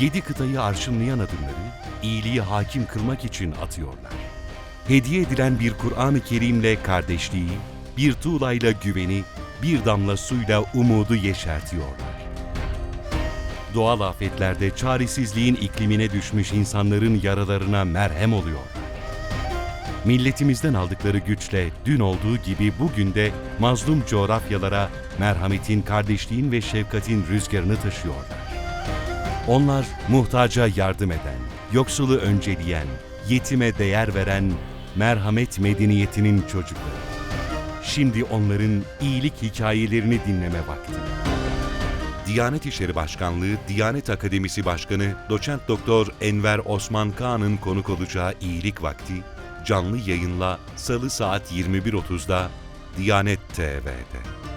yedi kıtayı arşınlayan adımları iyiliği hakim kılmak için atıyorlar. Hediye edilen bir Kur'an-ı Kerim'le kardeşliği, bir tuğlayla güveni, bir damla suyla umudu yeşertiyorlar. Doğal afetlerde çaresizliğin iklimine düşmüş insanların yaralarına merhem oluyorlar. Milletimizden aldıkları güçle dün olduğu gibi bugün de mazlum coğrafyalara merhametin, kardeşliğin ve şefkatin rüzgarını taşıyorlar. Onlar muhtaca yardım eden, yoksulu önceleyen, yetime değer veren merhamet medeniyetinin çocukları. Şimdi onların iyilik hikayelerini dinleme vakti. Diyanet İşleri Başkanlığı Diyanet Akademisi Başkanı Doçent Doktor Enver Osman Kağan'ın konuk olacağı iyilik vakti canlı yayınla Salı saat 21.30'da Diyanet TV'de.